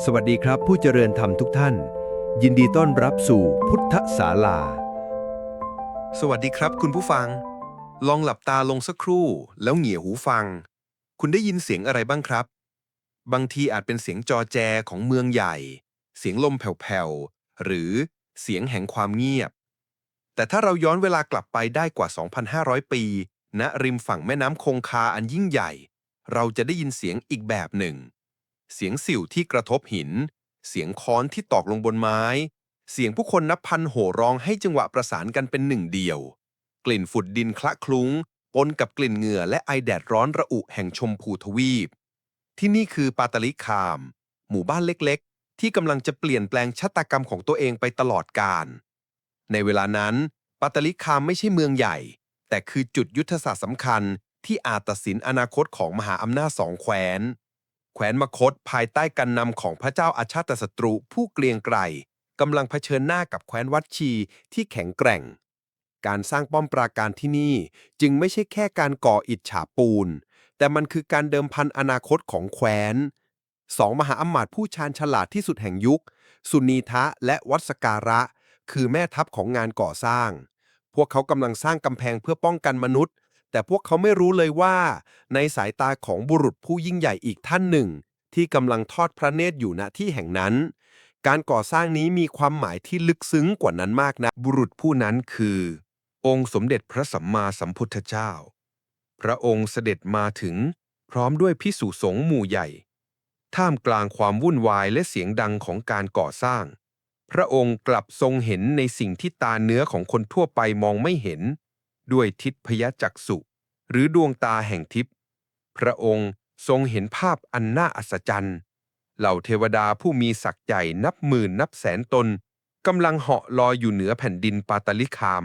สวัสดีครับผู้เจริญธรรมทุกท่าน ยินดีต้อนรับสู่พุทธศาลา สวัสดีครับคุณผู้ฟัง ลองหลับตาลงสักครู่ แล้วเหงี่ยหูฟัง คุณได้ยินเสียงอะไรบ้างครับ บางทีอาจเป็นเสียงจอแจของเมืองใหญ่ เสียงลมแผ่วๆ หรือเสียงแห่งความเงียบ แต่ถ้าเราย้อนเวลากลับไปได้กว่า 2,500 ปีณริมฝั่งแม่น้ำคงคาอันยิ่งใหญ่ เราจะได้ยินเสียงอีกแบบหนึ่ง เสียงสิวที่กระทบหิน เสียงค้อนที่ตอกลงบนไม้ เสียงผู้คนนับพันโห่ร้องให้จังหวะประสานกันเป็นหนึ่งเดียว กลิ่นฝุ่นดินคละคลุ้ง ปนกับกลิ่นเหงื่อและไอแดดร้อนระอุแห่งชมพูทวีป ที่นี่คือปาตาลิคาม หมู่บ้านเล็กๆ ที่กำลังจะเปลี่ยนแปลงชะตากรรมของตัวเองไปตลอดกาลในเวลานั้นปาตาลิคามไม่ใช่เมืองใหญ่ แต่คือจุดยุทธศาสตร์สำคัญที่อาจตัดสินอนาคตของมหาอำนาจสองแคว้น แคว้นมคตภายใต้การนำของพระเจ้าอาชาตศัตรูผู้เกรียงไกรกำลังเผชิญหน้ากับแคว้นวัดชีที่แข็งแกร่ง การสร้างป้อมปราการที่นี่จึงไม่ใช่แค่การก่ออิฐฉาปูน แต่มันคือการเดิมพันอนาคตของแคว้นสองมหาอำมาตย์ผู้ชาญฉลาดที่สุดแห่งยุค สุนีทะและวัดสการะ คือแม่ทัพของงานก่อสร้าง พวกเขากำลังสร้างกำแพงเพื่อป้องกันมนุษย์ แต่พวกเขาไม่รู้เลยว่า ในสายตาของบุรุษผู้ยิ่งใหญ่อีกท่านหนึ่ง ที่กำลังทอดพระเนตรอยู่ณที่แห่งนั้น การก่อสร้างนี้มีความหมายที่ลึกซึ้งกว่านั้นมากนะ บุรุษผู้นั้นคือ องค์สมเด็จพระสัมมาสัมพุทธเจ้า พระองค์เสด็จมาถึง พร้อมด้วยพิสุสงฆ์หมู่ใหญ่ ท่ามกลางความวุ่นวายและเสียงดังของการก่อสร้าง พระองค์กลับทรงเห็นในสิ่งที่ตาเนื้อของคนทั่วไปมองไม่เห็น ด้วยทิพยจักษุหรือดวงตาแห่งทิพย์พระองค์ทรงเห็นภาพอันน่าอัศจรรย์ เหล่าเทวดาผู้มีศักย์ใหญ่นับหมื่นนับแสนตนกำลังเหาะลอยอยู่เหนือแผ่นดินปาตลิคาม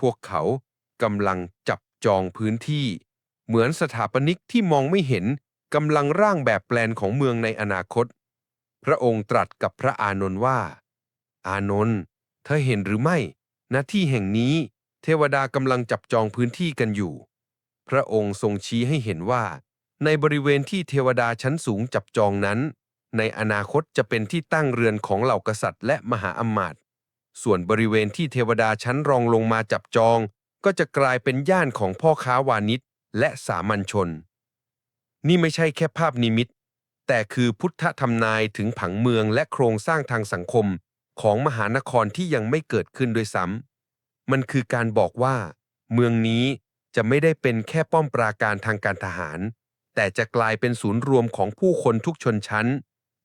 พวกเขากำลังจับจองพื้นที่ เหมือนสถาปนิกที่มองไม่เห็นกำลังร่างแบบแปลนของเมืองในอนาคต พระองค์ตรัสกับพระอานนท์ว่า อานนท์เธอเห็นหรือไม่ณที่แห่งนี้ เทวดากำลังจับจองพื้นที่กันอยู่ พระองค์ทรงชี้ให้เห็นว่า ในบริเวณที่เทวดาชั้นสูงจับจองนั้น ในอนาคตจะเป็นที่ตั้งเรือนของเหล่ากษัตริย์และมหาอำมาตย์ส่วนบริเวณที่เทวดาชั้นรองลงมาจับจอง ก็จะกลายเป็นย่านของพ่อค้าวานิชและสามัญชน นี่ไม่ใช่แค่ภาพนิมิต แต่คือพุทธธรรมนายถึงผังเมืองและโครงสร้างทางสังคมของมหานครที่ยังไม่เกิดขึ้นด้วยซ้ำ มันคือการบอกว่า เมืองนี้จะไม่ได้เป็นแค่ป้อมปราการทางการทหาร แต่จะกลายเป็นศูนย์รวมของผู้คนทุกชนชั้น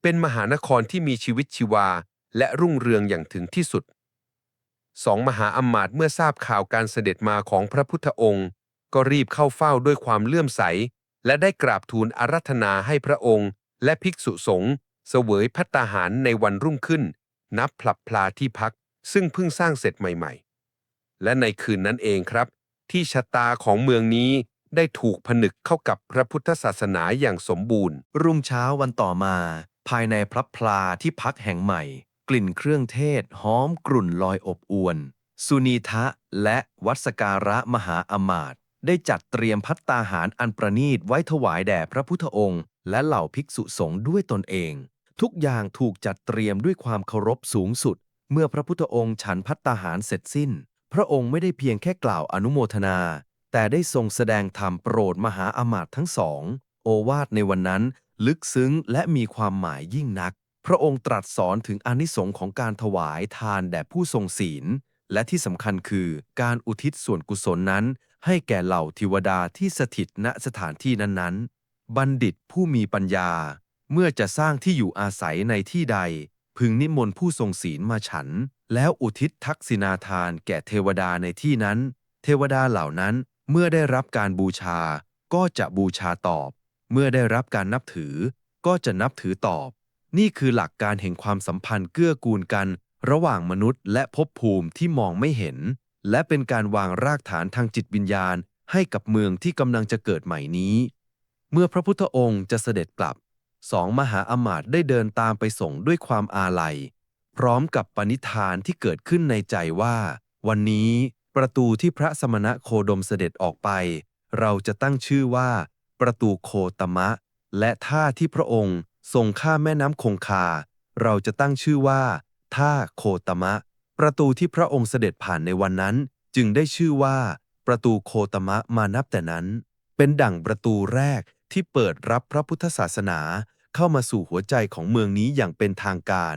เป็นมหานครที่มีชีวิตชีวา และรุ่งเรืองอย่างถึงที่สุดสองมหาอำมาตย์เมื่อทราบข่าวการเสด็จมาของพระพุทธองค์ ก็รีบเข้าเฝ้าด้วยความเลื่อมใส และได้กราบทูลอารัธนาให้พระองค์ และภิกษุสงฆ์เสวยพัตตาหารในวันรุ่งขึ้น นับพลับพลาที่พักซึ่งเพิ่งสร้างเสร็จใหม่ๆ และในคืนนั้นเองครับ ที่ชะตาของเมืองนี้ได้ถูกผนึกเข้ากับพระพุทธศาสนาอย่างสมบูรณ์ รุ่งเช้าวันต่อมา ภายในพระพลาที่พักแห่งใหม่ กลิ่นเครื่องเทศหอมกรุ่นลอยอบอวน สุนีทะและวัสการะมหาอมาตย์ได้จัดเตรียมพัตตาหารอันประณีตไว้ถวายแด่พระพุทธองค์ และเหล่าภิกษุสงฆ์ด้วยตนเอง ทุกอย่างถูกจัดเตรียมด้วยความเคารพสูงสุด เมื่อพระพุทธองค์ฉันพัตตาหารเสร็จสิ้น พระองค์ไม่ได้เพียงแค่กล่าวอนุโมทนา แต่ได้ทรงแสดงธรรมโปรดมหาอมาตย์ทั้งสอง โอวาทในวันนั้น ลึกซึ้งและมีความหมายยิ่งนัก พระองค์ตรัสสอนถึงอนิสงค์ของการถวายทานแด่ผู้ทรงศีล และที่สำคัญคือการอุทิศส่วนกุศลนั้น ให้แก่เหล่าเทวดาที่สถิตณสถานที่นั้นๆ บัณฑิตผู้มีปัญญา เมื่อจะสร้างที่อยู่อาศัยในที่ใด พึงนิมนต์ผู้ทรงศีลมาฉัน แล้วอุทิศทักษิณาทานแก่เทวดาในที่นั้น เทวดาเหล่านั้นเมื่อได้รับการบูชา ก็จะบูชาตอบ เมื่อได้รับการนับถือ ก็จะนับถือตอบ นี่คือหลักการแห่งความสัมพันธ์เกื้อกูลกัน ระหว่างมนุษย์และภพภูมิที่มองไม่เห็น และเป็นการวางรากฐานทางจิตวิญญาณ ให้กับเมืองที่กำลังจะเกิดใหม่นี้ เมื่อพระพุทธองค์จะเสด็จกลับสองมหาอมาตย์ได้เดินตามไปส่งด้วยความอาลัย พร้อมกับปณิธานที่เกิดขึ้นในใจว่า วันนี้ประตูที่พระสมณะโคดมเสด็จออกไป เราจะตั้งชื่อว่า ประตูโคตมะ และท่าที่พระองค์ส่งข้ามแม่น้ำคงคา เราจะตั้งชื่อว่า ท่าโคตมะ ประตูที่พระองค์เสด็จผ่านในวันนั้น จึงได้ชื่อว่า ประตูโคตมะมานับแต่นั้น เป็นดั่งประตูแรกที่เปิดรับพระพุทธศาสนาเข้ามาสู่หัวใจของเมืองนี้อย่างเป็นทางการ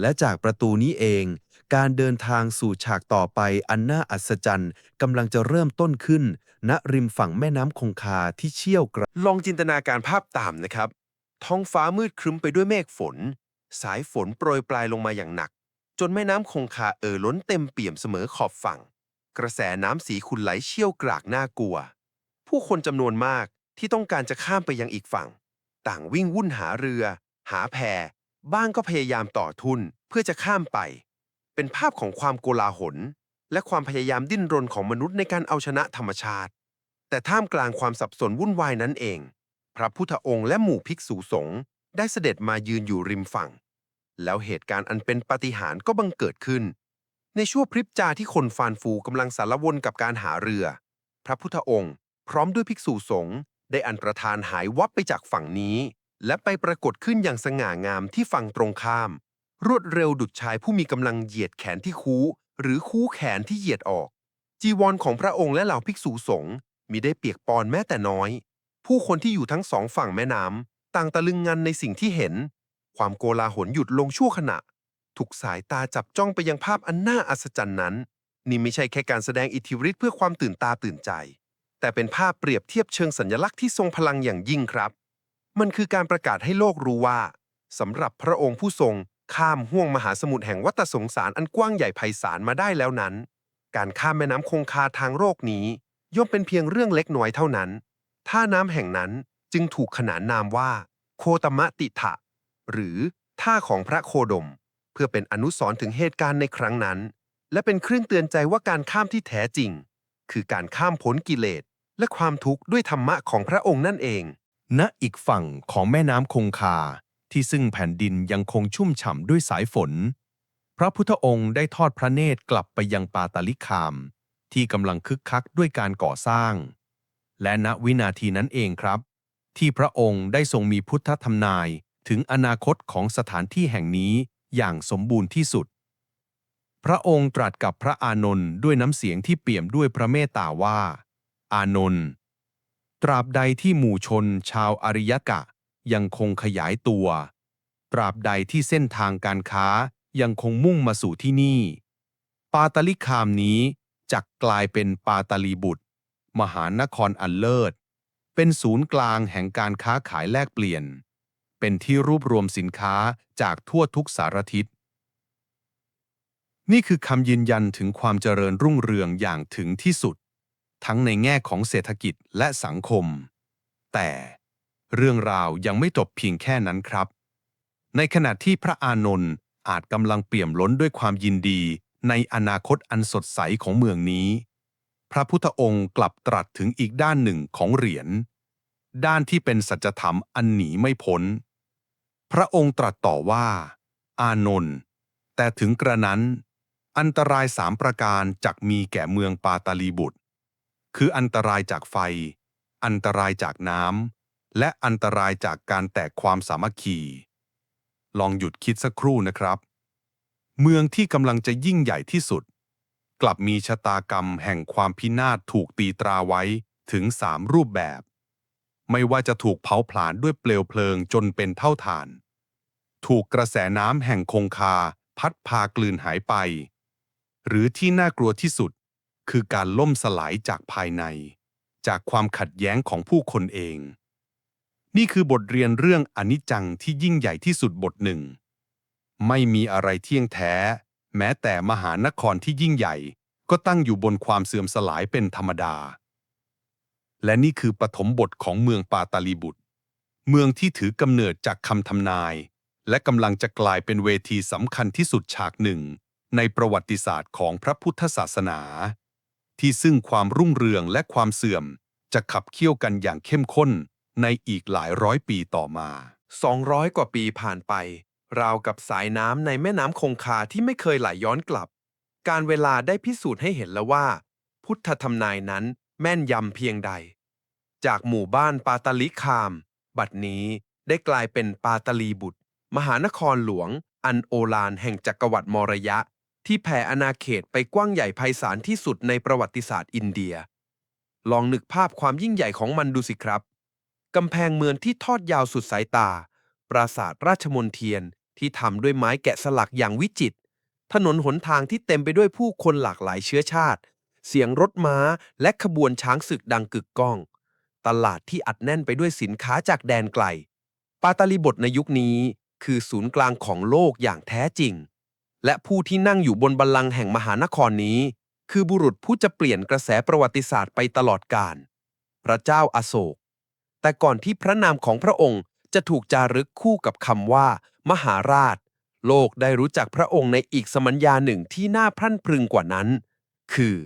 และจากประตูนี้เอง การเดินทางสู่ฉากต่อไปอันน่าอัศจรรย์กำลังจะเริ่มต้นขึ้น ณริมฝั่งแม่น้ำคงคาที่เชี่ยวกระลองจินตนาการภาพตามนะครับ ท้องฟ้ามืดครึ้มไปด้วยเมฆฝน สายฝนโปรยปลายลงมาอย่างหนัก จนแม่น้ำคงคาเอ่อล้นเต็มเปี่ยมเสมอขอบฝั่ง กระแสน้ำสีขุ่นไหลเชี่ยวกรากน่ากลัว ผู้คนจำนวนมากที่ต้องการจะข้ามไปยังอีกฝั่ง ต่างวิ่งวุ่นหาเรือ หาแพ บ้างก็พยายามต่อทุนเพื่อจะข้ามไป เป็นภาพของความโกลาหล และความพยายามดิ้นรนของมนุษย์ในการเอาชนะธรรมชาติ แต่ท่ามกลางความสับสนวุ่นวายนั้นเอง พระพุทธองค์และหมู่ภิกษุสงฆ์ได้เสด็จมายืนอยู่ริมฝั่ง แล้วเหตุการณ์อันเป็นปาฏิหาริย์ก็บังเกิดขึ้น ในช่วงพริบจาที่คนฟานฟูกำลังสารวนกับการหาเรือ พระพุทธองค์ พร้อมด้วยภิกษุสงฆ์ได้อันประธานหายวับไปจากฝั่งนี้ และไปปรากฏขึ้นอย่างสง่างามที่ฝั่งตรงข้าม รวดเร็วดุจชายผู้มีกำลังเหยียดแขนที่คูหรือคูแขนที่เหยียดออก จีวรของพระองค์และเหล่าภิกษุสงฆ์มิได้เปียกปอนแม้แต่น้อย ผู้คนที่อยู่ทั้งสองฝั่งแม่น้ำต่างตะลึงงันในสิ่งที่เห็น ความโกลาหลหยุดลงชั่วขณะทุกสายตาจับจ้องไปยังภาพอันน่าอัศจรรย์นั้น นี่ไม่ใช่แค่การแสดงอิทธิฤทธิ์เพื่อความตื่นตาตื่นใจ แต่เป็นภาพเปรียบเทียบเชิงสัญลักษณ์ที่ทรงพลังอย่างยิ่งครับ มันคือการประกาศให้โลกรู้ว่าสำหรับพระองค์ผู้ทรงข้ามห้วงมหาสมุทรแห่งวัฏสงสารอันกว้างใหญ่ไพศาลมาได้แล้วนั้น การข้ามแม่น้ำคงคาทางโลกนี้ ย่อมเป็นเพียงเรื่องเล็กน้อยเท่านั้น ท่าน้ำแห่งนั้นจึงถูกขนานนามว่า โคตมะติถะ หรือท่าของพระโคดม เพื่อเป็นอนุสรณ์ถึงเหตุการณ์ในครั้งนั้น และเป็นเครื่องเตือนใจว่าการข้ามที่แท้จริง คือการข้ามพ้นกิเลสและความทุกข์ด้วยธรรมะของพระองค์นั่นเอง ณอีกฝั่งของแม่น้ำคงคาที่ซึ่งแผ่นดินยังคงชุ่มฉ่ำด้วยสายฝน พระพุทธองค์ได้ทอดพระเนตรกลับไปยังปาตาลิคาม ที่กำลังคึกคักด้วยการก่อสร้าง และณวินาทีนั้นเองครับ ที่พระองค์ได้ทรงมีพุทธธรรมนายถึงอนาคตของสถานที่แห่งนี้อย่างสมบูรณ์ที่สุด พระองค์ตรัสกับพระอานนท์ด้วยน้ำเสียงที่เปี่ยมด้วยพระเมตตาว่า อานนท์ ตราบใดที่หมู่ชนชาวอริยกะยังคงขยายตัว ตราบใดที่เส้นทางการค้ายังคงมุ่งมาสู่ที่นี่ ปาตาลิคามนี้จักกลายเป็นปาตาลีบุตร มหานครอันเลิศ เป็นศูนย์กลางแห่งการค้าขายแลกเปลี่ยน เป็นที่รวบรวมสินค้าจากทั่วทุกสารทิศ นี่คือคำยืนยันถึงความเจริญรุ่งเรืองอย่างถึงที่สุด ทั้งในแง่ของเศรษฐกิจและสังคม แต่เรื่องราวยังไม่จบเพียงแค่นั้นครับ ในขณะที่พระอานนท์อาจกำลังเปี่ยมล้นด้วยความยินดีในอนาคตอันสดใสของเมืองนี้ พระพุทธองค์กลับตรัสถึงอีกด้านหนึ่งของเหรียญ ด้านที่เป็นสัจธรรมอันหนีไม่พ้น พระองค์ตรัสต่อว่า อานนท์แต่ถึงกระนั้น อันตรายสามประการจักมีแก่เมืองปาตาลีบุตร คืออันตรายจากไฟ อันตรายจากน้ำ และอันตรายจากการแตกความสามัคคี ลองหยุดคิดสักครู่นะครับ เมืองที่กำลังจะยิ่งใหญ่ที่สุด กลับมีชะตากรรมแห่งความพินาศถูกตีตราไว้ถึงสามรูปแบบ ไม่ว่าจะถูกเผาผลาญด้วยเปลวเพลิงจนเป็นเท่าฐาน ถูกกระแสน้ำแห่งคงคาพัดพากลืนหายไป หรือที่น่ากลัวที่สุด คือการล่มสลายจากภายใน จากความขัดแย้งของผู้คนเอง นี่คือบทเรียนเรื่องอนิจจังที่ยิ่งใหญ่ที่สุดบทหนึ่ง ไม่มีอะไรเที่ยงแท้ แม้แต่มหานครที่ยิ่งใหญ่ ก็ตั้งอยู่บนความเสื่อมสลายเป็นธรรมดา และนี่คือปฐมบทของเมืองปาตาลีบุตร เมืองที่ถือกำเนิดจากคำทำนาย และกำลังจะกลายเป็นเวทีสำคัญที่สุดฉากหนึ่ง ในประวัติศาสตร์ของพระพุทธศาสนา ที่ซึ่งความรุ่งเรืองและความเสื่อม จะขับเคี่ยวกันอย่างเข้มข้นในอีกหลายร้อยปีต่อมา 200 กว่าปีผ่านไป ราวกับสายน้ำในแม่น้ำคงคาที่ไม่เคยไหลย้อนกลับ การเวลาได้พิสูจน์ให้เห็นแล้วว่า พุทธธรรมนายนั้นแม่นยำเพียงใด จากหมู่บ้านปาตาลิคาม บัดนี้ได้กลายเป็นปาตาลีบุตร มหานครหลวง อันโอฬารแห่งจักรวรรดิมรยะ ที่แผ่อาณาเขตไปกว้างใหญ่ไพศาลที่สุดในประวัติศาสตร์อินเดีย ลองนึกภาพความยิ่งใหญ่ของมันดูสิครับ กำแพงเมืองที่ทอดยาวสุดสายตา ปราสาทราชมนเทียนที่ทำด้วยไม้แกะสลักอย่างวิจิตร ถนนหนทางที่เต็มไปด้วยผู้คนหลากหลายเชื้อชาติ เสียงรถม้าและขบวนช้างศึกดังกึกก้อง ตลาดที่อัดแน่นไปด้วยสินค้าจากแดนไกล ปาตาลีบทในยุคนี้คือศูนย์กลางของโลกอย่างแท้จริง และผู้ที่นั่งอยู่บนบัลลังก์แห่งมหานครนี้ คือบุรุษผู้จะเปลี่ยนกระแสประวัติศาสตร์ไปตลอดกาลพระเจ้าอาโศก แต่ก่อนที่พระนามของพระองค์จะถูกจารึกคู่กับคำว่า มหาราช โลกได้รู้จักพระองค์ในอีกสมัญญาหนึ่งที่น่าพรั่นพรึงกว่านั้น คือ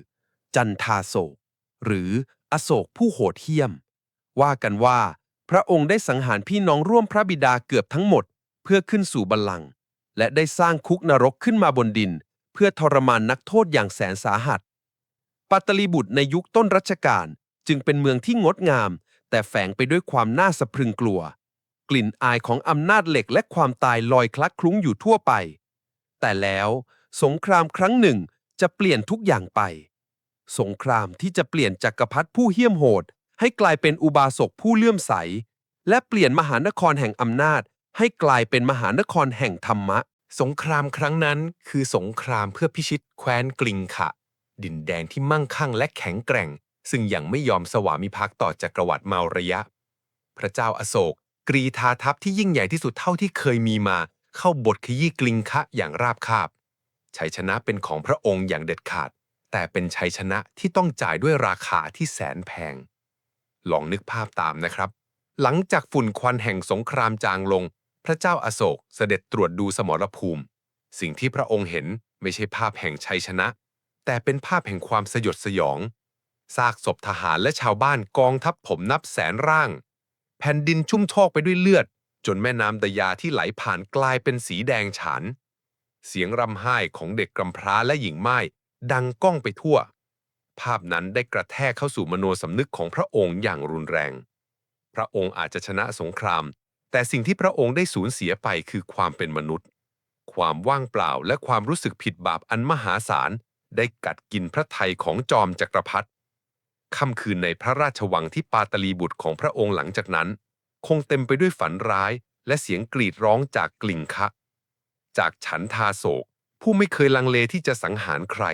จันทาโศก หรืออโศกผู้โหดเหี้ยม ว่ากันว่า พระองค์ได้สังหารพี่น้องร่วมพระบิดาเกือบทั้งหมด เพื่อขึ้นสู่บัลลังก์ และได้สร้างคุกนรกขึ้นมาบนดิน เพื่อทรมานนักโทษอย่างแสนสาหัส ปัตตลีบุตรในยุคต้นรัชกาลจึงเป็นเมืองที่งดงาม แต่แฝงไปด้วยความน่าสะพรึงกลัว กลิ่นอายของอำนาจเหล็กและความตายลอยคลักคลุ้งอยู่ทั่วไป แต่แล้วสงครามครั้งหนึ่งจะเปลี่ยนทุกอย่างไป สงครามที่จะเปลี่ยนจักรพรรดิผู้เหี้ยมโหด ให้กลายเป็นอุบาสกผู้เลื่อมใส และเปลี่ยนมหานครแห่งอำนาจ ให้กลายเป็นมหานครแห่งธรรมะ สงครามครั้งนั้นคือสงครามเพื่อพิชิตแคว้นกลิงขะ ดินแดนที่มั่งคั่งและแข็งแกร่ง ซึ่งยังไม่ยอมสวามิภักดิ์ต่อจักรวรรดิเมาระยะ พระเจ้าอโศก กรีธาทัพที่ยิ่งใหญ่ที่สุดเท่าที่เคยมีมา เข้าบทขยี้กลิงคะอย่างราบคาบชัยชนะเป็นของพระองค์อย่างเด็ดขาด แต่เป็นชัยชนะที่ต้องจ่ายด้วยราคาที่แสนแพง ลองนึกภาพตามนะครับ หลังจากฝุ่นควันแห่งสงครามจางลง พระเจ้าอาโศกเสด็จตรวจดูสมรภูมิ สิ่งที่พระองค์เห็นไม่ใช่ภาพแห่งชัยชนะ แต่เป็นภาพแห่งความสยดสยองซากศพทหารและชาวบ้านกองทัพผมนับแสนร่าง แผ่นดินชุ่มโชกไปด้วยเลือด จนแม่น้ำดยาที่ไหลผ่านกลายเป็นสีแดงฉาน เสียงรำไห้ของเด็กกำพร้าและหญิงไม้ดังก้องไปทั่ว ภาพนั้นได้กระแทกเข้าสู่มโนสำนึกของพระองค์อย่างรุนแรง พระองค์อาจจะชนะสงคราม แต่สิ่งที่พระองค์ได้สูญเสียไปคือความเป็นมนุษย์ ความว่างเปล่าและความรู้สึกผิดบาปอันมหาศาล ได้กัดกินพระทัยของจอมจักรพรรดิค่ำคืนในพระราชวังที่ปาตลีบุตรของพระองค์หลังจากนั้น คงเต็มไปด้วยฝันร้าย และเสียงกรีดร้องจากกลิ่งคะ จากฉันทาโศก ผู้ไม่เคยลังเลที่จะสังหารใคร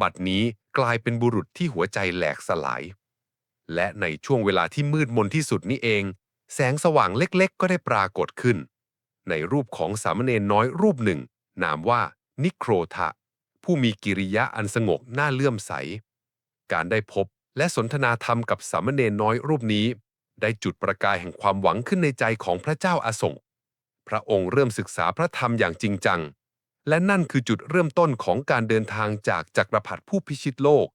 บัดนี้กลายเป็นบุรุษที่หัวใจแหลกสลาย และในช่วงเวลาที่มืดมนที่สุดนี้เอง แสงสว่างเล็กๆ ก็ได้ปรากฏขึ้น ในรูปของสามเณรน้อยรูปหนึ่ง นามว่านิโครทะ ผู้มีกิริยะอันสงบน่าเลื่อมใส การได้พบและสนทนาธรรมกับสามเณรน้อยรูปนี้ ได้จุดประกายแห่งความหวังขึ้นในใจของพระเจ้าอาสงพระองค์เริ่มศึกษาพระธรรมอย่างจริงจัง และนั่นคือจุดเริ่มต้นของการเดินทางจากจักรพรรดิผู้พิชิตโลก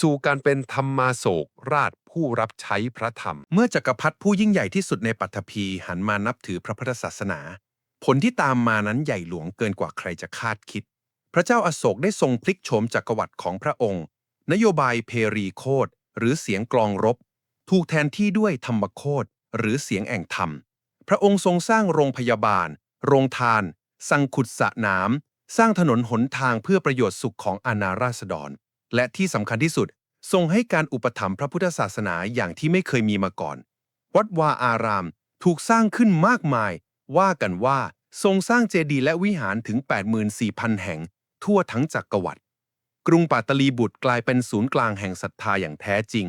สู่การเป็นธรรมาโศกราชผู้รับใช้พระธรรม เมื่อจักรพรรดิผู้ยิ่งใหญ่ที่สุดในปัตภีหันมานับถือพระพุทธศาสนา ผลที่ตามมานั้นใหญ่หลวงเกินกว่าใครจะคาดคิด พระเจ้าอาโศกได้ทรงพลิกโฉมจักรวรรดิของพระองค์ นโยบายเพรีโคดหรือเสียงกลองรบ ถูกแทนที่ด้วยธรรมโคดหรือเสียงแอ่งธรรม พระองค์ทรงสร้างโรงพยาบาล โรงทาน สั่งขุดสระน้ำสร้างถนนหนทางเพื่อประโยชน์สุขของอาณาราษฎร และที่สำคัญที่สุด ทรงให้การอุปถัมภ์พระพุทธศาสนาอย่างที่ไม่เคยมีมาก่อน วัดวาอารามถูกสร้างขึ้นมากมาย ว่ากันว่าทรงสร้างเจดีย์และวิหารถึง 84,000 แห่ง ทั่วทั้งจักรวรรดิกรุงปัตตลีบุตรกลายเป็นศูนย์กลางแห่งศรัทธาอย่างแท้จริง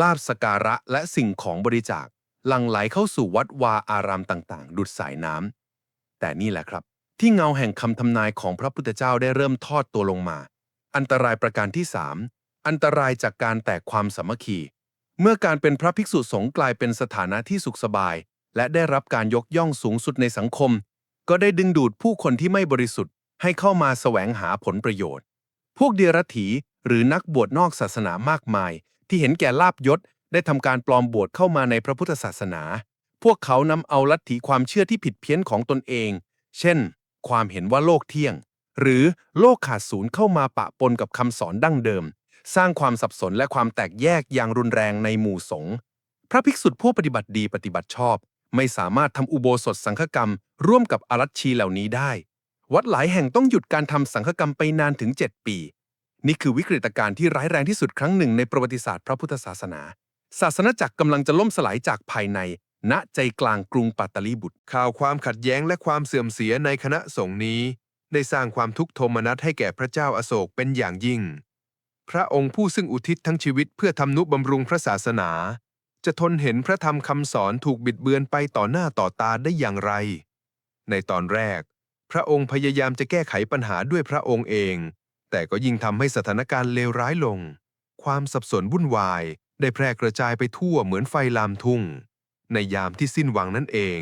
ลาบสการะและสิ่งของบริจาคหลั่งไหลเข้าสู่วัดวาอารามต่างๆ ดุดสายน้ำแต่นี่แหละครับ ที่เงาแห่งคำทำนายของพระพุทธเจ้าได้เริ่มทอดตัวลงมา อันตรายประการที่ 3 อันตรายจากการแตกความสามัคคี เมื่อการเป็นพระภิกษุสงฆ์กลายเป็นสถานะที่สุขสบาย และได้รับการยกย่องสูงสุดในสังคม ก็ได้ดึงดูดผู้คนที่ไม่บริสุทธิ์ ให้เข้ามาแสวงหาผลประโยชน์ พวกเดียรถีหรือนักบวชนอกศาสนามากมาย ที่เห็นแก่ลาบยศได้ทำการปลอมบวชเข้ามาในพระพุทธศาสนา พวกเขานำเอาลัทธิความเชื่อที่ผิดเพี้ยนของตนเอง เช่น ความเห็นว่าโลกเที่ยง หรือโลกขาดศูนย์เข้ามาปะปนกับคำสอนดั้งเดิม สร้างความสับสนและความแตกแยกอย่างรุนแรงในหมู่สงฆ์พระภิกษุผู้ปฏิบัติดีปฏิบัติชอบ ไม่สามารถทำอุโบสถสังฆกรรม ร่วมกับอารัชชีเหล่านี้ได้ วัดหลายแห่งต้องหยุดการทำสังฆกรรมไปนานถึง 7 ปี นี่คือวิกฤตการณ์ที่ร้ายแรงที่สุดครั้งหนึ่งในประวัติศาสตร์พระพุทธศาสนา ศาสนาจักรกำลังจะล่มสลายจากภายใน ณใจกลางกรุงปัตตลีบุตร ข่าวความขัดแย้งและความเสื่อมเสียในคณะสงฆ์นี้ ได้สร้างความทุกข์โทมนัสให้แก่พระเจ้าอาโศกเป็นอย่างยิ่ง พระองค์ผู้ซึ่งอุทิศทั้งชีวิตเพื่อทำนุบำรุงพระศาสนา จะทนเห็นพระธรรมคำสอนถูกบิดเบือนไปต่อหน้าต่อตาได้อย่างไร ในตอนแรก พระองค์พยายามจะแก้ไขปัญหาด้วยพระองค์เอง แต่ก็ยิ่งทำให้สถานการณ์เลวร้ายลง ความสับสนวุ่นวายได้แพร่กระจายไปทั่วเหมือนไฟลามทุ่ง ในยามที่สิ้นหวังนั่นเอง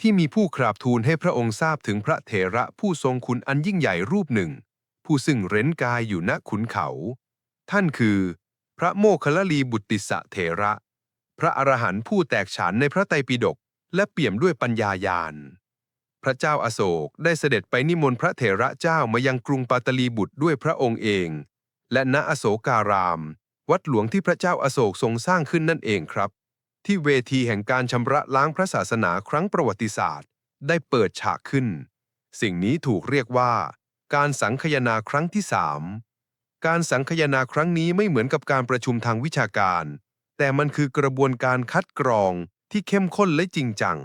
ที่มีผู้คราบทูลให้พระองค์ทราบถึงพระเถระผู้ทรงคุณอันยิ่งใหญ่รูปหนึ่ง ผู้ซึ่งเร้นกายอยู่ณขุนเขา ท่านคือ พระโมคคัลลาลีบุตติสะเถระ พระอรหันต์ผู้แตกฉานในพระไตรปิฎกและเปี่ยมด้วยปัญญาญาณพระเจ้าอาโศกได้เสด็จไปนิมนต์พระเถระเจ้ามายังกรุงปาตลีบุตรด้วยพระองค์เอง และณอโศการาม วัดหลวงที่พระเจ้าอาโศกทรงสร้างขึ้นนั่นเองครับ ที่เวทีแห่งการชำระล้างพระศาสนาครั้งประวัติศาสตร์ ได้เปิดฉากขึ้น สิ่งนี้ถูกเรียกว่า การสังคายนาครั้งที่สามการสังคายนาครั้งนี้ไม่เหมือนกับการประชุมทางวิชาการ แต่มันคือกระบวนการคัดกรองที่เข้มข้นและจริงจัง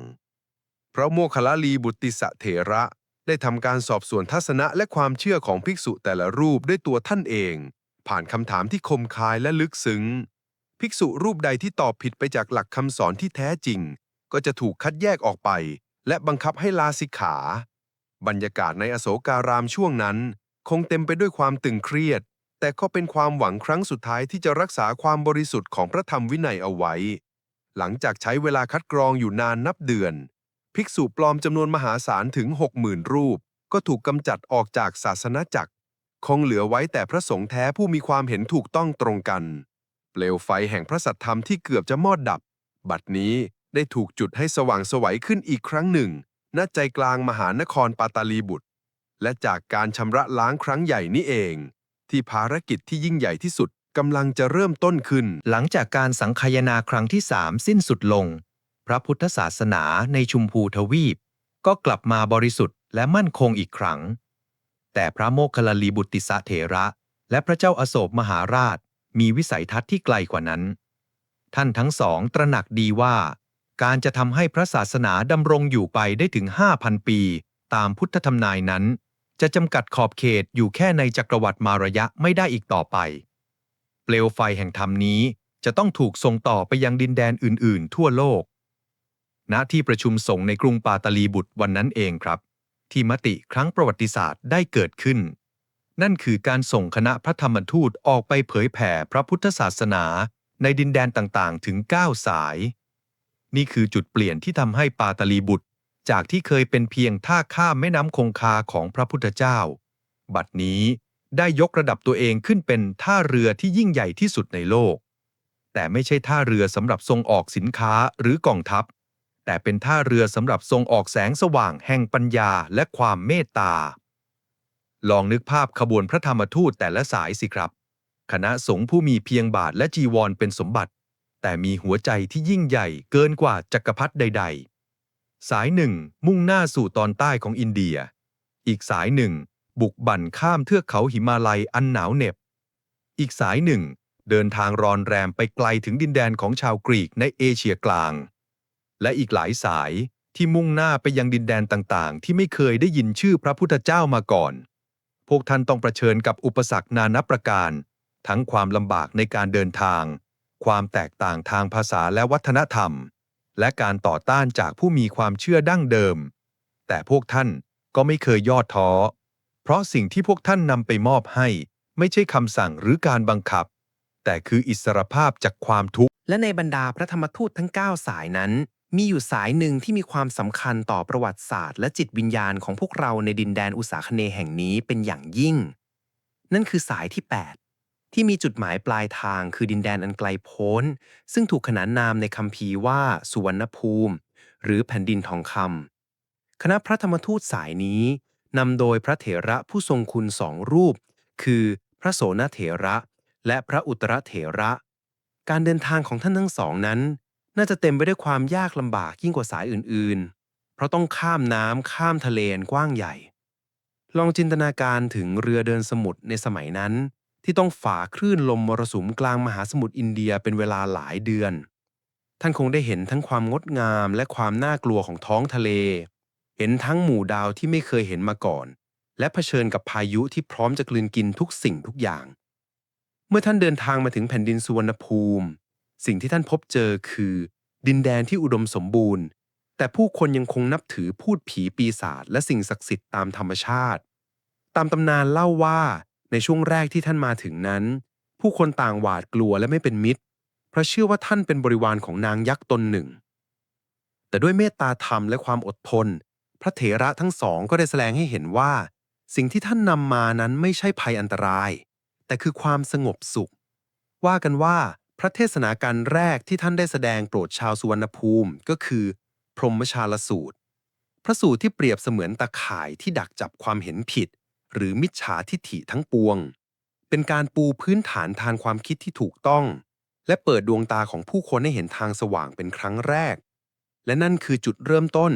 พระโมคคัลลาลีบุตติสะเถระได้ทำการสอบสวนทัศนะและความเชื่อของภิกษุแต่ละรูปด้วยตัวท่านเอง ผ่านคำถามที่คมคายและลึกซึ้ง ภิกษุรูปใดที่ตอบผิดไปจากหลักคำสอนที่แท้จริง ก็จะถูกคัดแยกออกไป และบังคับให้ลาสิกขา บรรยากาศในอโศการามช่วงนั้น คงเต็มไปด้วยความตึงเครียด แต่ก็เป็นความหวังครั้งสุดท้ายที่จะรักษาความบริสุทธิ์ของพระธรรมวินัยเอาไว้ หลังจากใช้เวลาคัดกรองอยู่นานนับเดือน ภิกษุปลอมจำนวนมหาศาลถึง 60,000 รูป ก็ถูกกำจัดออกจากศาสนาจักร คงเหลือไว้แต่พระสงฆ์แท้ผู้มีความเห็นถูกต้องตรงกัน เปลวไฟแห่งพระสัทธรรมที่เกือบจะมอดดับ บัดนี้ได้ถูกจุดให้สว่างสวัยขึ้นอีกครั้งหนึ่ง ณ ใจกลางมหานครปาตาลีบุตร และจากการชำระล้างครั้งใหญ่นี้เอง ที่ภารกิจที่ยิ่งใหญ่ที่สุดกำลังจะเริ่มต้นขึ้น หลังจากการสังคายนาครั้งที่สามสิ้นสุดลง พระพุทธศาสนาในชุมพูทวีป ก็กลับมาบริสุทธิ์และมั่นคงอีกครั้ง แต่พระโมคคัลลาลีบุตติสะเถระ และพระเจ้าอาโศกมหาราช มีวิสัยทัศน์ที่ไกลกว่านั้น ท่านทั้งสองตระหนักดีว่า การจะทำให้พระศาสนาดำรงอยู่ไปได้ถึง 5,000 ปี ตามพุทธธรรมนายนั้น จะจำกัดขอบเขตอยู่แค่ในจักรวรรดิมารยะไม่ได้อีกต่อไป เปลวไฟแห่งธรรมนี้จะต้องถูกส่งต่อไปยังดินแดนอื่น ๆ ทั่วโลก ณ ที่ประชุมสงฆ์ในกรุงปาตาลีบุตรวันนั้นเองครับ ที่มติครั้งประวัติศาสตร์ได้เกิดขึ้น นั่นคือการส่งคณะพระธรรมทูตออกไปเผยแผ่พระพุทธศาสนาในดินแดนต่างๆ ถึง 9 สาย นี่คือจุดเปลี่ยนที่ทำให้ปาตลีบุตร จากที่เคยเป็นเพียงท่าข้ามแม่น้ำคงคาของพระพุทธเจ้า บัดนี้ได้ยกระดับตัวเองขึ้นเป็นท่าเรือที่ยิ่งใหญ่ที่สุดในโลก แต่ไม่ใช่ท่าเรือสำหรับส่งออกสินค้าหรือกองทัพ แต่เป็นท่าเรือสำหรับส่งออกแสงสว่างแห่งปัญญาและความเมตตา ลองนึกภาพขบวนพระธรรมทูตแต่ละสายสิครับ คณะสงฆ์ผู้มีเพียงบาทและจีวรเป็นสมบัติ แต่มีหัวใจที่ยิ่งใหญ่เกินกว่าจักรพรรดิใด ๆ สายหนึ่งมุ่งหน้าสู่ตอนใต้ของอินเดีย อีกสายหนึ่ง บุกบั่นข้ามเทือกเขาหิมาลัยอันหนาวเหน็บ อีกสายหนึ่ง เดินทางรอนแรมไปไกลถึงดินแดนของชาวกรีกในเอเชียกลาง และอีกหลายสายที่มุ่งหน้าไปยังดินแดนต่างๆ ที่ไม่เคยได้ยินชื่อพระพุทธเจ้ามาก่อน พวกท่านต้องเผชิญกับอุปสรรคนานับประการ ทั้งความลำบากในการเดินทาง ความแตกต่างทางภาษาและวัฒนธรรม และการต่อต้านจากผู้มีความเชื่อดั้งเดิม แต่พวกท่านก็ไม่เคยย่อท้อ เพราะสิ่งที่พวกท่านนำไปมอบให้ ไม่ใช่คำสั่งหรือการบังคับ แต่คืออิสรภาพจากความทุกข์ และในบรรดาพระธรรมทูตทั้ง 9 สายนั้นมีอยู่สายหนึ่งที่มีความสำคัญต่อประวัติศาสตร์ และจิตวิญญาณของพวกเราในดินแดนอุษาคเนแห่งนี้เป็นอย่างยิ่ง นั่นคือสายที่ 8 ที่มีจุดหมายปลายทางคือดินแดนอันไกลโพ้น ซึ่งถูกขนานนามในคัมภีร์ว่าสุวรรณภูมิ หรือแผ่นดินทองคำคณะพระธรรมทูตสายนี้นำโดยพระเถระผู้ทรงคุณสองรูป คือพระโสนเถระ และพระอุตรเถระ การเดินทางของท่านทั้งสองนั้น น่าจะเต็มไปด้วยความยากลำบากยิ่งกว่าสายอื่นๆ เพราะต้องข้ามน้ำข้ามทะเลนกว้างใหญ่ ลองจินตนาการถึงเรือเดินสมุทรในสมัยนั้น ที่ต้องฝ่าคลื่นลมมรสุมกลางมหาสมุทรอินเดียเป็นเวลาหลายเดือน ท่านคงได้เห็นทั้งความงดงามและความน่ากลัวของท้องทะเล เห็นทั้งหมู่ดาวที่ไม่เคยเห็นมาก่อน และเผชิญกับพายุที่พร้อมจะกลืนกินทุกสิ่งทุกอย่าง เมื่อท่านเดินทางมาถึงแผ่นดินสุวรรณภูมิ สิ่งที่ท่านพบเจอคือ ดินแดนที่อุดมสมบูรณ์ แต่ผู้คนยังคงนับถือพูดผีปีศาจและสิ่งศักดิ์สิทธิ์ตามธรรมชาติ ตามตำนานเล่าว่าในช่วงแรกที่ท่านมาถึงนั้น ผู้คนต่างหวาดกลัวและไม่เป็นมิตร เพราะเชื่อว่าท่านเป็นบริวารของนางยักษ์ตนหนึ่ง แต่ด้วยเมตตาธรรมและความอดทน พระเถระทั้งสองก็ได้แสดงให้เห็นว่า สิ่งที่ท่านนำมานั้นไม่ใช่ภัยอันตราย แต่คือความสงบสุข ว่ากันว่า พระเทศนาการแรกที่ท่านได้แสดงโปรดชาวสุวรรณภูมิก็คือ พรหมชาลสูตร พระสูตรที่เปรียบเสมือนตาข่ายที่ดักจับความเห็นผิด หรือมิจฉาทิฐิทั้งปวง เป็นการปูพื้นฐานทางความคิดที่ถูกต้อง และเปิดดวงตาของผู้คนให้เห็นทางสว่างเป็นครั้งแรก และนั่นคือจุดเริ่มต้น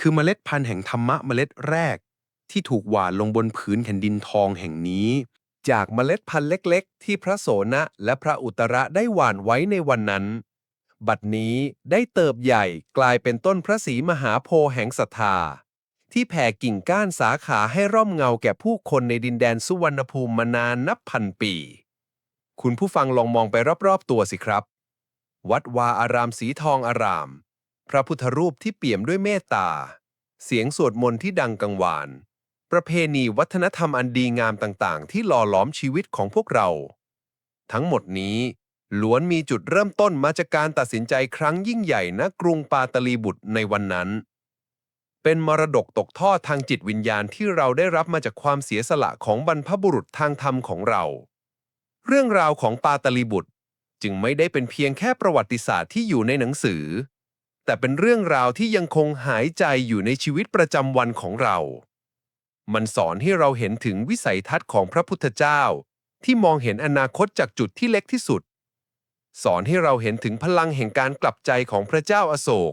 คือเมล็ดพันธุ์แห่งธรรมะเมล็ดแรก ที่ถูกหว่านลงบนผืนแผ่นดินทองแห่งนี้ จากเมล็ดพันธุ์เล็กๆ ที่พระโสนะและพระอุตระได้หว่านไว้ในวันนั้น บัดนี้ได้เติบใหญ่กลายเป็นต้นพระศรีมหาโพธิ์แห่งศรัทธา ที่แผ่กิ่งก้านสาขาให้ร่มเงาแก่ผู้คนในดินแดนสุวรรณภูมิมานานนับพันปี คุณผู้ฟังลองมองไปรอบๆตัวสิครับ วัดวาอารามสีทองอาราม พระพุทธรูปที่เปี่ยมด้วยเมตตา เสียงสวดมนต์ที่ดังกังวาน ประเพณีวัฒนธรรมอันดีงามต่างๆ ที่หล่อหลอมชีวิตของพวกเรา ทั้งหมดนี้ล้วนมีจุดเริ่มต้นมาจากการตัดสินใจครั้งยิ่งใหญ่ณกรุงปาตลีบุตรในวันนั้น เป็นมรดกตกทอดทางจิตวิญญาณที่เราได้รับมาจากความเสียสละของบรรพบุรุษทางธรรมของเรา เรื่องราวของปาตลีบุตรจึงไม่ได้เป็นเพียงแค่ประวัติศาสตร์ที่อยู่ในหนังสือ แต่เป็นเรื่องราวที่ยังคงหายใจอยู่ในชีวิตประจำวันของเรา มันสอนให้เราเห็นถึงวิสัยทัศน์ของพระพุทธเจ้า ที่มองเห็นอนาคตจากจุดที่เล็กที่สุด สอนให้เราเห็นถึงพลังแห่งการกลับใจของพระเจ้าอาโศก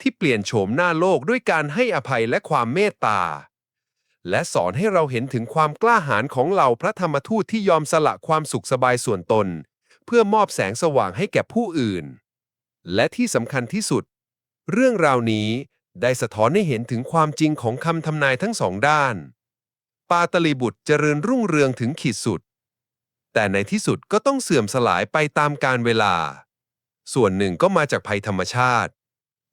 ที่เปลี่ยนโฉมหน้าโลกด้วยการให้อภัยและความเมตตา และสอนให้เราเห็นถึงความกล้าหาญของเหล่าพระธรรมทูตที่ยอมสละความสุขสบายส่วนตน เพื่อมอบแสงสว่างให้แก่ผู้อื่น และที่สำคัญที่สุด เรื่องราวนี้ ได้สะท้อนให้เห็นถึงความจริงของคำทำนายทั้งสองด้าน ปาตลีบุตรเจริญรุ่งเรืองถึงขีดสุด แต่ในที่สุดก็ต้องเสื่อมสลายไปตามกาลเวลา ส่วนหนึ่งก็มาจากภัยธรรมชาติ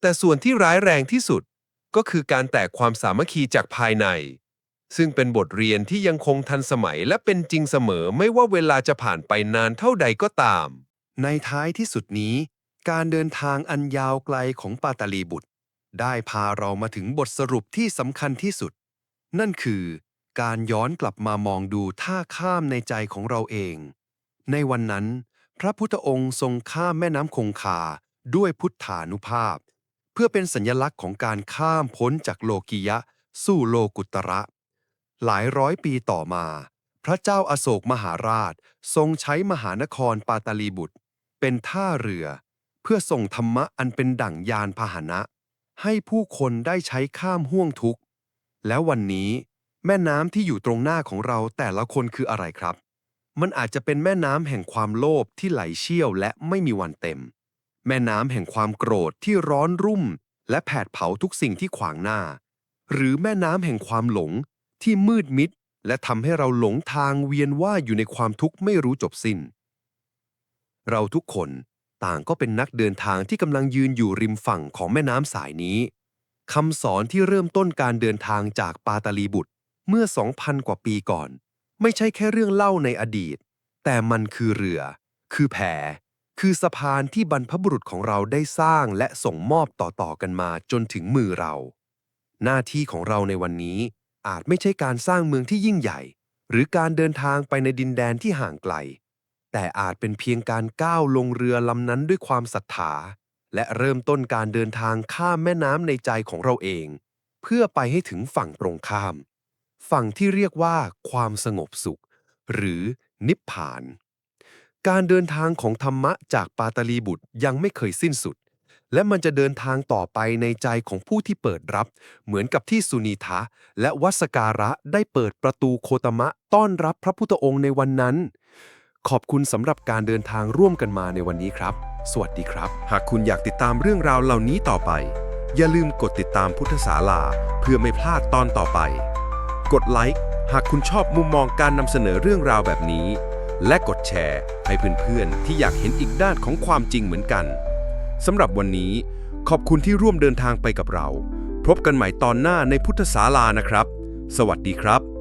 แต่ส่วนที่ร้ายแรงที่สุดก็คือการแตกความสามัคคีจากภายใน ซึ่งเป็นบทเรียนที่ยังคงทันสมัยและเป็นจริงเสมอไม่ว่าเวลาจะผ่านไปนานเท่าใดก็ตาม ในท้ายที่สุดนี้ การเดินทางอันยาวไกลของปาตาลีบุตร ได้พาเรามาถึงบทสรุปที่สำคัญที่สุด นั่นคือ การย้อนกลับมามองดูท่าข้ามในใจของเราเอง ในวันนั้น พระพุทธองค์ทรงข้ามแม่น้ำคงคาด้วยพุทธานุภาพ เพื่อเป็นสัญลักษณ์ของการข้ามพ้นจากโลกิยะ สู่โลกุตระ หลายร้อยปีต่อมา พระเจ้าอาโศกมหาราช ทรงใช้มหานครปาตาลีบุตร เป็นท่าเรือ เพื่อส่งธรรมะอันเป็นดั่งยานพาหนะ ให้ผู้คนได้ใช้ข้ามห่วงทุกข์ แล้ววันนี้แม่น้ำที่อยู่ตรงหน้าของเราแต่ละคนคืออะไรครับ มันอาจจะเป็นแม่น้ำแห่งความโลภที่ไหลเชี่ยวและไม่มีวันเต็ม แม่น้ำแห่งความโกรธที่ร้อนรุ่ม และแผดเผาทุกสิ่งที่ขวางหน้า หรือแม่น้ำแห่งความหลงที่มืดมิด และทำให้เราหลงทางเวียนว่าอยู่ในความทุกข์ไม่รู้จบสิ้น เราทุกคน ต่างก็เป็นนักเดินทางที่กำลังยืนอยู่ริมฝั่งของแม่น้ำสายนี้คำสอนที่เริ่มต้นการเดินทางจากปาตาลีบุตรเมื่อ 2,000 กว่าปีก่อน ไม่ใช่แค่เรื่องเล่าในอดีต แต่มันคือเรือ คือแพคือสะพานที่บรรพบุรุษของเราได้สร้างและส่งมอบต่อๆกันมาจนถึงมือเรา หน้าที่ของเราในวันนี้อาจไม่ใช่การสร้างเมืองที่ยิ่งใหญ่ หรือการเดินทางไปในดินแดนที่ห่างไกล แต่อาจเป็นเพียงการก้าวลงเรือลำนั้นด้วยความศรัทธา และเริ่มต้นการเดินทางข้ามแม่น้ำในใจของเราเอง เพื่อไปให้ถึงฝั่งตรงข้าม ฝั่งที่เรียกว่าความสงบสุข หรือนิพพาน การเดินทางของธรรมะจากปาตลีบุตรยังไม่เคยสิ้นสุด และมันจะเดินทางต่อไปในใจของผู้ที่เปิดรับ เหมือนกับที่สุนีทะและวัสการะได้เปิดประตูโคตมะต้อนรับพระพุทธองค์ในวันนั้น ขอบคุณสำหรับการเดินทางร่วมกันมาในวันนี้ครับ สวัสดีครับ หากคุณอยากติดตามเรื่องราวเหล่านี้ต่อไป อย่าลืมกดติดตามพุทธศาลา เพื่อไม่พลาดตอนต่อไป กดไลค์หากคุณชอบมุมมองการนำเสนอเรื่องราวแบบนี้ และกดแชร์ให้เพื่อนๆ ที่อยากเห็นอีกด้านของความจริงเหมือนกันสำหรับวันนี้ ขอบคุณที่ร่วมเดินทางไปกับเรา พบกันใหม่ตอนหน้าในพุทธศาลานะครับ สวัสดีครับ